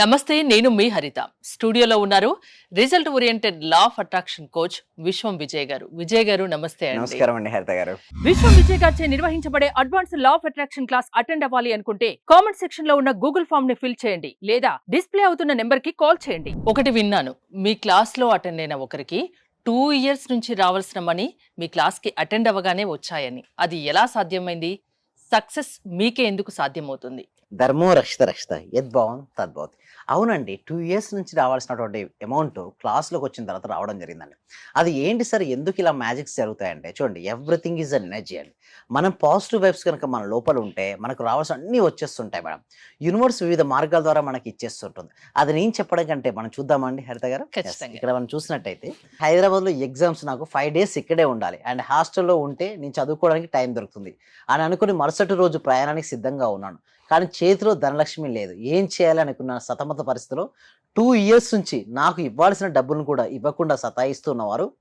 నమస్తే నేను మీ హరిత. స్టూడియోలో ఉన్నారు result oriented law of attraction coach Vishwam Vijay garu. Vijay garu నమస్తే అండి. నమస్కారం అండి హరిత గారు. విశ్వం విజయ్ గారిచే నిర్వహించబడే advance law of attraction class attend అవ్వాలి అనుకుంటే కామెంట్ సెక్షన్లో ఉన్న గూగుల్ ఫామ్ని ఫిల్ చేయండి లేదా డిస్ప్లే అవుతున్న నెంబర్కి కాల్ చేయండి. ఒకటి విన్నాను. మీ క్లాస్లో అటెండ్ అయిన ఒకరికి టూ ఇయర్స్ నుంచి రావాల్సిన మనీ మీ క్లాస్కి అటెండ్ అవ్వగానే వచ్చాయని. అది ఎలా సాధ్యమైంది? సక్సెస్ మీకే ఎందుకు సాధ్యమవుతుంది? ధర్మో రక్షిత రక్షిత. యద్భావం తద్భవతి అవునండి. టూ ఇయర్స్ నుంచి రావాల్సినటువంటి అమౌంట్ క్లాస్లోకి వచ్చిన తర్వాత రావడం జరిగిందండి. అది ఏంటి సార్? ఎందుకు ఇలా మ్యాజిక్స్ జరుగుతాయంటే చూడండి. ఎవ్రీథింగ్ ఈజ్ అన్ ఎనర్జీ అండి. మనం పాజిటివ్ వైబ్స్ కనుక మన లోపల ఉంటే మనకు రావాల్సిన అన్నీ వచ్చేస్తుంటాయి మేడం. యూనివర్స్ వివిధ మార్గాల ద్వారా మనకి ఇచ్చేస్తుంటుంది. అది నేను చెప్పడం కంటే మనం చూద్దామండి హరిత గారు. ఇక్కడ మనం చూసినట్టయితే హైదరాబాద్లో ఎగ్జామ్స్ నాకు ఫైవ్ డేస్ ఇక్కడే ఉండాలి. అండ్ హాస్టల్లో ఉంటే నేను చదువుకోవడానికి టైం దొరుకుతుంది. అని అనుకుని మరుసటి రోజు ప్రయాణానికి సిద్ధంగా ఉన్నాను. కానీ చేతిలో ధనలక్ష్మి లేదు. ఏం చేయాలి అనుకున్న సతమత పరిస్థితిలో టూ ఇయర్స్ నుంచి నాకు ఇవ్వాల్సిన డబ్బులను కూడా ఇవ్వకుండా సతాయిస్తున్నవారు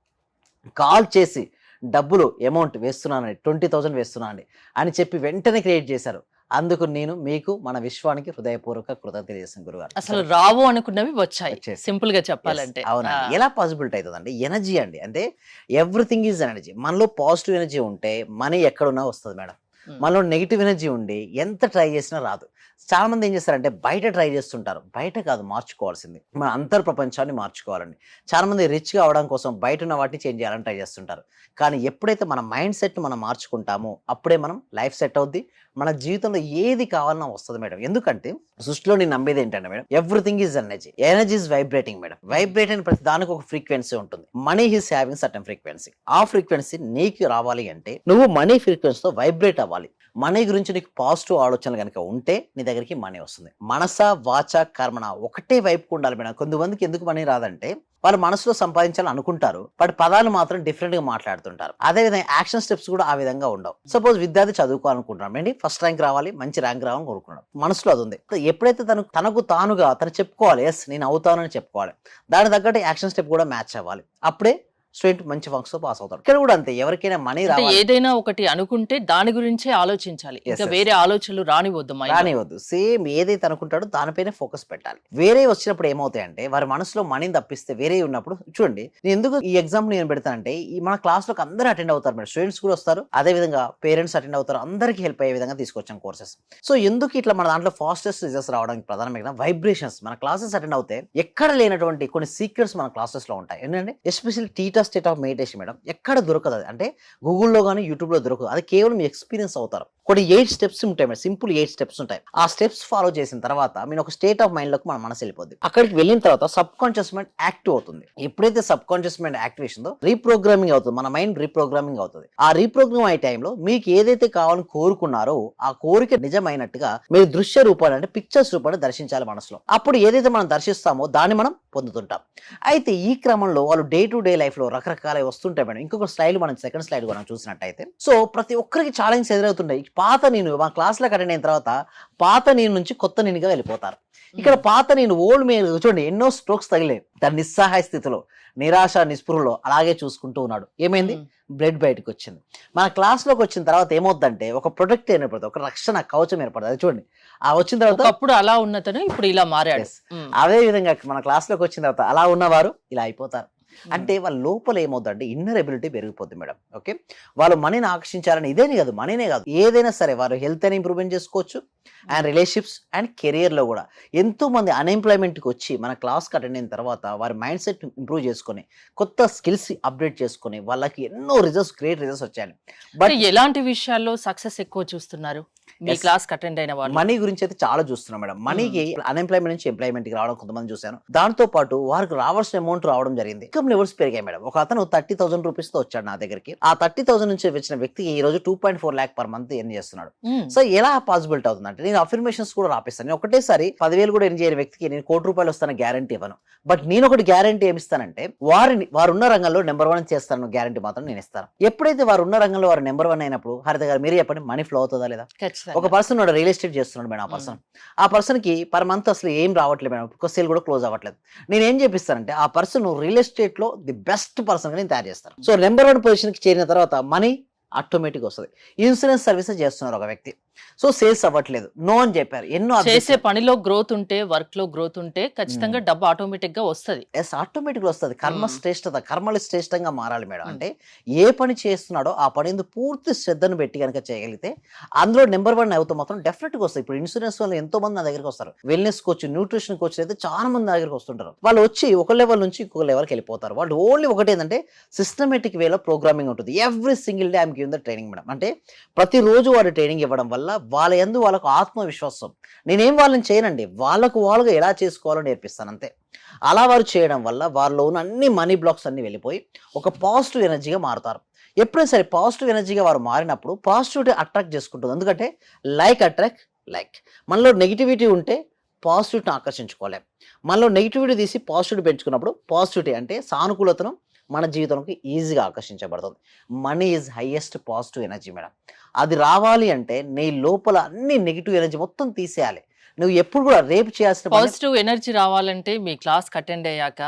కాల్ చేసి డబ్బులు అమౌంట్ వేస్తున్నానండి. ట్వంటీ థౌజండ్ వేస్తున్నానండి. అని చెప్పి వెంటనే క్రియేట్ చేశారు. అందుకు నేను మీకు మన విశ్వానికి హృదయపూర్వక కృతజ్ఞత తెలియజేస్తాను గురుగారు. అసలు రావు అనుకున్నవి వచ్చాయి. సింపుల్గా చెప్పాలంటే. అవునండి. ఆ. ఎలా పాసిబిలిటీ అవుతుందండి ఎనర్జీ అండి. అంటే ఎవ్రీథింగ్ ఈజ్ ఎనర్జీ మనలో పాజిటివ్ ఎనర్జీ ఉంటే మనీ ఎక్కడున్నా వస్తుంది మేడం. మనలో నెగిటివ్ ఎనర్జీ ఉండి ఎంత ట్రై చేసినా రాదు. చాలా మంది ఏం చేస్తారంటే బయట ట్రై చేస్తుంటారు. బయట కాదు మార్చుకోవాల్సింది. మన అంతర్ ప్రపంచాన్ని మార్చుకోవాలండి. చాలా మంది రిచ్గా అవడం కోసం బయట ఉన్న వాటిని చేంజ్ చేయాలని ట్రై చేస్తుంటారు. కానీ ఎప్పుడైతే మన మైండ్ సెట్ మనం మార్చుకుంటామో అప్పుడే మనం లైఫ్ సెట్ అవుద్ది. మన జీవితంలో ఏది కావాలన్నా వస్తుంది మేడం. ఎందుకంటే సృష్టిలో నేను నమ్మేది ఏంటంటే madam everything is energy energy is vibrating madam. Vibrate అయిన ప్రతి దానికి ఒక ఫ్రీక్వెన్సీ ఉంటుంది. Money is having certain frequency ఆ ఫ్రీక్వెన్సీ నీకు రావాలి అంటే నువ్వు మనీ ఫ్రీక్వెన్సీతో వైబ్రేట్ అవ్వాలి. మనీ గురించి నీకు పాజిటివ్ ఆలోచనలు కనుక ఉంటే నీ దగ్గరికి మనీ వస్తుంది. మనస వాచ కర్మణ ఒకటే వైపుకు ఉండాలి మేడం. కొంతమందికి ఎందుకు మనీ రాదంటే వాళ్ళు మనసులో సంపాదించాలని అనుకుంటారు బట్ పదాలు మాత్రం డిఫరెంట్గా మాట్లాడుతుంటారు. అదే విధంగా యాక్షన్ స్టెప్స్ కూడా ఆ విధంగా ఉండవు. సపోజ్ విద్యార్థి చదువుకోవాలనుకుంటున్నాం ఏంటి ఫస్ట్ ర్యాంక్ రావాలి మంచి ర్యాంక్ రావాలని కోరుకున్నాడు మనసులో అది ఉంది. ఎప్పుడైతే తను తనకు తానుగా తను చెప్పుకోవాలి ఎస్ నేను అవుతానని చెప్పుకోవాలి దాని తగ్గట్టు యాక్షన్ స్టెప్ కూడా మ్యాచ్ అవ్వాలి. అప్పుడే స్టూడెంట్ మంచి ఫంక్స్తో పాస్ అవుతాడు. ఇక్కడ కూడా అంతే ఎవరికైనా మనీ రావాలి. ఏదైనా ఒకటి అనుకుంటే దాని గురించే ఆలోచించాలి. ఇంకా. వేరే ఆలోచనలు రానివద్దు లో. రానివద్దు. సేమ్ ఏదైతే అనుకుంటాడో దానిపైనే ఫోకస్ పెట్టాలి. వేరే వచ్చినప్పుడు ఏమవుతాయంటే వారి మనసులో మనీని తప్పిస్తే వేరే ఉన్నప్పుడు చూడండి నేను ఎందుకు ఈ ఎగ్జామ్ నేను పెడతానంటే ఈ మన క్లాస్లోకి అందరూ అటెండ్ అవుతారు మేడం. స్టూడెంట్స్ కూడా వస్తారు. అదే విధంగా పేరెంట్స్ అటెండ్ అవుతారు. అందరికీ హెల్ప్ అయ్యే విధంగా తీసుకొచ్చాం కోర్సెస్ సో ఎందుకు ఇట్లా మన దాంట్లో ఫాస్టెస్ట్ రిజల్ట్స్ రావడానికి ప్రధానమైన వైబ్రేషన్స్ మన క్లాసెస్ అటెండ్ అవుతే ఎక్కడ లేనటువంటి కొన్ని సీక్రెట్స్ మన క్లాసెస్లో ఉంటాయి. ఏంటంటే especially state of meditation madam ఎక్కడ దొరకదు అది. అంటే గూగుల్లో కానీ యూట్యూబ్లో దొరకదు. అది కేవలం మీ ఎక్స్పీరియన్స్ అవుతారు. కొన్ని ఎయిట్ స్టెప్స్ ఉంటాయి మేడం సింపుల్ ఎయిట్ స్టెప్స్ ఉంటాయి. ఆ స్టెప్స్ ఫాలో చేసిన తర్వాత మీరు ఒక స్టేట్ ఆఫ్ మైండ్లోకి మన మనసు వెళ్ళిపోద్ది. అక్కడికి వెళ్ళిన తర్వాత సబ్ కాన్షియస్ మైండ్ యాక్టివ్ అవుతుంది. ఎప్పుడైతే subconscious mind activation reprogramming అవుతుంది. మన మైండ్ రీప్రోగ్రామింగ్ అవుతుంది. ఆ రీప్రోగ్రామ్ అయ్యే టైంలో మీకు ఏదైతే కావాలని కోరుకున్నారో ఆ కోరిక నిజమైనట్టుగా మీరు దృశ్య రూపాన్ని అంటే పిక్చర్స్ రూపాన్ని దర్శించాలి మనసులో. అప్పుడు ఏదైతే మనం దర్శిస్తామో దాన్ని మనం పొందుతుంటాం. అయితే ఈ క్రమంలో వాళ్ళు డే టు డే లైఫ్లో రకరకాల వస్తుంటాయి మేడం. ఇంకొక స్లైడ్ మనం సెకండ్ స్లైడ్ మనం చూసినట్టయితే. సో ప్రతి ఒక్కరికి ఛాలెంజ్ ఎదురవుతుంటాయి. పాత నేను మా క్లాస్లో అటెండ్ అయిన తర్వాత పాత నేను నుంచి కొత్త నేనుగా వెళ్ళిపోతారు. ఇక్కడ పాత నేను ఓల్డ్ మీద చూడండి ఎన్నో స్ట్రోక్స్ తగిలే దాని నిస్సహాయ స్థితిలో నిరాశ నిస్పృహలో అలాగే చూసుకుంటూ ఉన్నాడు. ఏమైంది. బ్లడ్ బయటకు వచ్చింది. మన క్లాస్లోకి వచ్చిన తర్వాత ఏమవుద్దంటే ఒక ప్రొటెక్ట్ ఏర్పడుతుంది ఒక రక్షణ కవచం ఏర్పడుతుంది. అది చూడండి. ఆ వచ్చిన తర్వాత ఒకప్పుడు అలా ఉన్నతను ఇప్పుడు ఇలా మారాడు. అదే విధంగా మన క్లాస్లోకి వచ్చిన తర్వాత అలా ఉన్నవారు ఇలా అయిపోతారు. Hmm. అంటే వాళ్ళ లోపల ఏమవుతుందంటే ఇన్నర్ ఎబిలిటీ పెరిగిపోతుంది మేడం. ఓకే వాళ్ళు మనీని ఆకర్షించాలని ఇదేనే కాదు మనీనే కాదు. ఏదైనా సరే వారు హెల్త్ అని ఇంప్రూవ్మెంట్ చేసుకోవచ్చు. అండ్ రిలేషన్షిప్స్ అండ్ కెరియర్లో కూడా. ఎంతో మంది అన్ఎంప్లాయ్మెంట్కి వచ్చి మన క్లాస్కి అటెండ్ అయిన తర్వాత వారి మైండ్ సెట్ ఇంప్రూవ్ చేసుకొని కొత్త స్కిల్స్ అప్డేట్ చేసుకొని వాళ్ళకి ఎన్నో రిజల్ట్స్ గ్రేట్ రిజల్ట్స్ వచ్చాయి బట్ ఎలాంటి విషయాల్లో సక్సెస్ ఎక్కువ చూస్తున్నారు? మీ. క్లాస్ అటెండ్ అయిన వాళ్ళు. మనీ గురించి అయితే చాలా చూస్తున్నాం మేడం. మనీకి అన్ఎంప్లాయ్మెంట్ నుంచి ఎంప్లాయ్మెంట్కి రావడం కొంతమంది చూశాను. దాంతో పాటు వారికి రావాల్సిన అమౌంట్ రావడం జరిగింది. ఇన్కమ్ లెవెల్స్ పెరిగాయి మేడం. ఒక అతను థర్టీ థౌసండ్ రూపీస్తో వచ్చాడు నా దగ్గరికి. ఆ థర్టీ థౌసండ్ నుంచి వచ్చిన వ్యక్తి ఈ రోజు two point four lakh per month earn చేస్తున్నాడు. సో ఎలా పాసిబిలిటీ అవుతుంది? అంటే నేను అఫర్మేషన్స్ కూడా రాపిస్తాను. నేను ఒకటేసారి పదివేలు కూడా చేయని వ్యక్తికి నేను కోటి రూపాయలు వస్తాను గ్యారంటీ ఇవ్వను. బట్ నేను ఒకటి గ్యారంటీ ఏమిస్తానంటే వారిని వారు ఉన్న రంగంలో నెంబర్ వన్ చేస్తాను గ్యారంటీ మాత్రం నేను ఇస్తాను. ఎప్పుడైతే వారు ఉన్న రంగంలో వారు నెంబర్ వన్ అయినప్పుడు హరిత గారు మీరు చెప్పండి మనీ ఫ్లో అవుతుందా లేదా. ఒక పర్సన్ రియల్ ఎస్టేట్ చేస్తున్నాడు మేడం ఆ పర్సన్ ఆ పర్సన్కి పర్ మంత్ అసలు ఏం రావట్లేదు మేడం. ఒక సేల్ కూడా క్లోజ్ అవ్వట్లేదు. నేను ఏం చేపిస్తానంటే ఆ పర్సన్ రియల్ ఎస్టేట్లో ది బెస్ట్ పర్సన్ నేను తయారు చేస్తాను. సో నెంబర్ వన్ పొజిషన్కి చేరిన తర్వాత మనీ ఆటోమేటిక్ వస్తుంది. ఇన్సూరెన్స్ సర్వీసెస్ చేస్తున్నారు ఒక వ్యక్తి. సో సేల్స్ అవ్వట్లేదు. నో అని చెప్పారు. ఎన్నో చేసే పనిలో గ్రోత్ ఉంటే వర్క్లో గ్రోత్ ఉంటే ఖచ్చితంగా డబ్బు ఆటోమేటిక్గా వస్తది. ఎస్ ఆటోమేటిక్ వస్తుంది. కర్మ. శ్రేష్టత కర్మలు శ్రేష్టంగా మారాలి మేడం. అంటే ఏ పని చేస్తున్నాడో ఆ పని పూర్తి శ్రద్ధను పెట్టి కనుక చేయగలిగితే అందులో నెంబర్ వన్ అవుతా మాత్రం డెఫినెట్గా వస్తాయి ఇప్పుడు ఇన్సూరెన్స్ వాళ్ళు ఎంతో మంది నా దగ్గరికి వస్తారు. వెల్నెస్ కోచ్ న్యూట్రిషన్ కోచ్ అయితే చాలా మంది నా దగ్గరికి వస్తుంటారు. వాళ్ళు వచ్చి ఒక లెవెల్ నుంచి ఇంకొక లెవెల్కి వెళ్ళిపోతారు. వాళ్ళు ఓన్లీ ఒకటి ఏంటంటే సిస్టమేటిక్ వేలో ప్రోగ్రామింగ్ ఉంటుంది. Every single day I'm give the training madam. అంటే ప్రతిరోజు వాడు ట్రైనింగ్ ఇవ్వడం వల్ల వాళ్ళ ఎందు వాళ్ళకు ఆత్మవిశ్వాసం. నేనేం వాళ్ళని చేయనండి. వాళ్ళకు వాళ్ళుగా ఎలా చేసుకోవాలో నేర్పిస్తాను అంతే. అలా వారు చేయడం వల్ల వారిలో ఉన్న అన్ని మనీ బ్లాక్స్ అన్ని వెళ్ళిపోయి ఒక పాజిటివ్ ఎనర్జీగా మారుతారు. ఎప్పుడైనా సరే పాజిటివ్ ఎనర్జీగా వారు మారినప్పుడు పాజిటివిటీ అట్రాక్ట్ చేసుకుంటుంది. ఎందుకంటే లైక్ అట్రాక్ట్ లైక్. మనలో నెగిటివిటీ ఉంటే పాజిటివిటీని ఆకర్షించుకోలేం మనలో నెగిటివిటీ తీసి పాజిటివిటీ పెంచుకున్నప్పుడు పాజిటివిటీ అంటే సానుకూలతను మన జీవితంలోకి ఈజీగా ఆకర్షించబడుతుంది. Money is highest positive energy madam అది రావాలి అంటే నీ లోపల అన్ని నెగిటివ్ ఎనర్జీ మొత్తం తీసేయాలి. నువ్వు ఎప్పుడు కూడా రేపు చేయాల్సిన పాజిటివ్ ఎనర్జీ రావాలంటే మీ క్లాస్ అటెండ్ అయ్యాక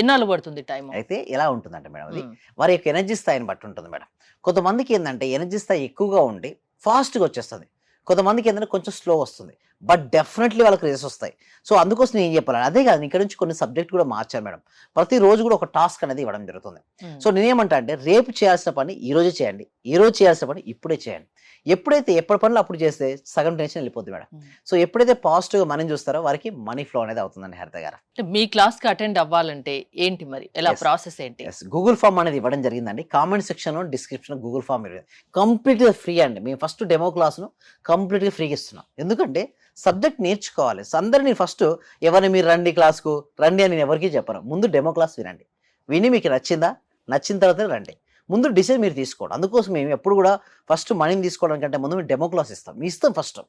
ఎన్నాళ్ళు పడుతుంది టైం అయితే ఎలా ఉంటుందంటే మేడం అది వారి యొక్క ఎనర్జీ స్థాయిని బట్టి ఉంటుంది మేడం కొంతమందికి ఏంటంటే ఎనర్జీ స్థాయి ఎక్కువగా ఉండి ఫాస్ట్గా వచ్చేస్తుంది. కొంతమందికి ఏంటంటే కొంచెం స్లో వస్తుంది. బట్ డెఫినెట్లీ వాళ్ళకి రిజల్ట్స్ వస్తాయి. సో అందుకోసం నేను ఏం చెప్పాలి అదే కాదు ఇక్కడ నుంచి కొన్ని సబ్జెక్ట్ కూడా మార్చాను మేడం. ప్రతిరోజు కూడా ఒక టాస్క్ అనేది ఇవ్వడం జరుగుతుంది. సో నేనేమంటా అంటే రేపు చేయాల్సిన పని ఈ రోజే చేయండి. ఈ రోజు చేయాల్సిన పని ఇప్పుడే చేయండి. ఎప్పుడైతే ఎప్పటి పనులు అప్పుడు చేస్తే సగం టెన్షన్ వెళ్ళిపోద్ది మేడం. సో ఎప్పుడైతే పాజిటివ్గా మనీ చూస్తారో వారికి మనీ ఫ్లో అనేది అవుతుందండి హరిత గారు. మీ క్లాస్కి అటెండ్ అవ్వాలంటే ఏంటి మరి? ఎలా. ప్రాసెస్ ఏంటి? గూగుల్ ఫామ్ అనేది ఇవ్వడం జరిగిందండి. కామెంట్ సెక్షన్లో డిస్క్రిప్షన్లో గూగుల్ ఫామ్ కంప్లీట్గా ఫ్రీ అండి. మేము ఫస్ట్ డెమో క్లాస్ను కంప్లీట్గా ఫ్రీగా ఇస్తున్నాం. ఎందుకంటే సబ్జెక్ట్ నేర్చుకోవాలి. అందరినీ ఫస్ట్ ఎవరిని మీరు రండి క్లాస్కు? రండి అని నేను ఎవరికీ చెప్పను. ముందు డెమో క్లాస్ వినండి. విని మీకు నచ్చిందా? నచ్చిన తర్వాత రండి. ముందు డిసైడ్ మీరు తీసుకోండి. అందుకోసం మేము ఎప్పుడు కూడా ఫస్ట్ మనీని తీసుకోవడం కంటే ముందు మేము డెమో క్లాస్ ఇస్తాం. మీ ఇస్తాం ఫస్ట్.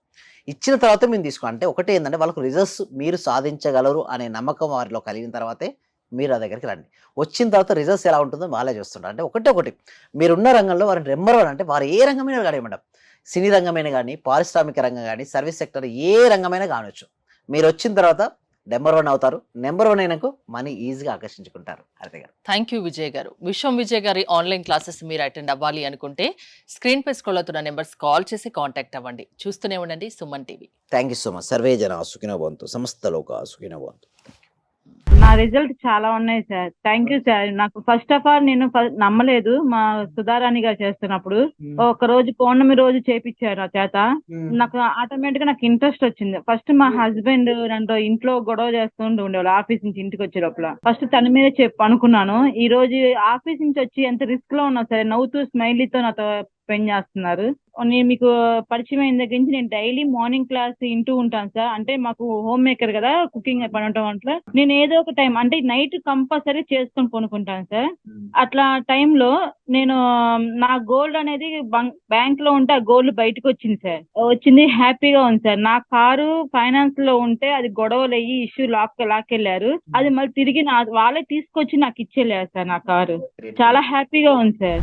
ఇచ్చిన తర్వాత మేము తీసుకోండి అంటే ఒకటే ఏంటంటే వాళ్ళకు రిజల్ట్స్ మీరు సాధించగలరు అనే నమ్మకం వారిలో కలిగిన తర్వాతే మీరు ఆ దగ్గరికి రండి. వచ్చిన తర్వాత రిజల్ట్స్ ఎలా ఉంటుందో వాళ్ళే చూస్తుంటారు. అంటే ఒకటే ఒకటి. మీరున్న రంగంలో వారిని నెంబర్ వన్ అంటే వారు ఏ రంగం మీద అడగమంటారు సినీ రంగమైన కానీ పారిశ్రామిక రంగం కానీ సర్వీస్ సెక్టర్ ఏ రంగమైనా కానొచ్చు. మీరు వచ్చిన తర్వాత నెంబర్ వన్ అవుతారు. నెంబర్ వన్ అయినాకు మనీ ఈజీగా ఆకర్షించుకుంటారు. అదే గారు. థ్యాంక్ యూ విజయ్ గారు. విశ్వం విజయ్ గారి ఆన్లైన్ క్లాసెస్ మీరు అటెండ్ అవ్వాలి అనుకుంటే స్క్రీన్ పై స్క్రోల్ అవుతున్న నెంబర్స్ కాల్ చేసి కాంటాక్ట్ అవ్వండి. చూస్తూనే ఉండండి Suman TV. Thank you so much. Survey జన సుఖినో భవంతు. సమస్త లోక సుఖినో భవంతు. నా రిజల్ట్ చాలా ఉన్నాయి సార్. Thank you sir. నాకు ఫస్ట్ ఆఫ్ ఆల్ నేను నమ్మలేదు మా సుధారాణి గారు చేస్తున్నప్పుడు. ఒక రోజు పౌర్ణమి రోజు చేపించారు నా చేత. నాకు ఆటోమేటిక్గా నాకు ఇంట్రెస్ట్ వచ్చింది. ఫస్ట్ మా హస్బెండ్ నన్ను ఇంట్లో గొడవ చేస్తుంటూ ఉండేవాళ్ళు ఆఫీస్ నుంచి ఇంటికి వచ్చే లోపల. ఫస్ట్ తన మీద చెప్పు అనుకున్నాను. ఈ రోజు ఆఫీస్ నుంచి వచ్చి ఎంత రిస్క్లో ఉన్నా సరే నవ్వుతూ స్మైలీతో నాతో స్పెండ్ చేస్తున్నారు. నేను మీకు పరిచయం అయిన దగ్గర నుంచి నేను డైలీ మార్నింగ్ క్లాస్ వింటూ ఉంటాను సార్. అంటే మాకు హోమ్ మేకర్ కదా కుకింగ్ పని ఉండటం వల్ల నేను ఏదో ఒక టైం అంటే నైట్ కంపల్సరీ చేసుకొని కొనుక్కుంటాను సార్. అట్లా టైంలో నేను నా గోల్డ్ అనేది బ్యాంక్లో ఉంటే ఆ గోల్డ్ బయటకు వచ్చింది సార్. వచ్చింది హ్యాపీగా ఉంది సార్. నా కారు ఫైనాన్స్లో ఉంటే అది గొడవలు అయ్యి ఇష్యూ లాక్ లాక్కెళ్ళారు. అది మళ్ళీ తిరిగి నా వాళ్ళే తీసుకొచ్చి నాకు ఇచ్చేళ్ళారు సార్ నా కారు. చాలా హ్యాపీగా ఉంది సార్.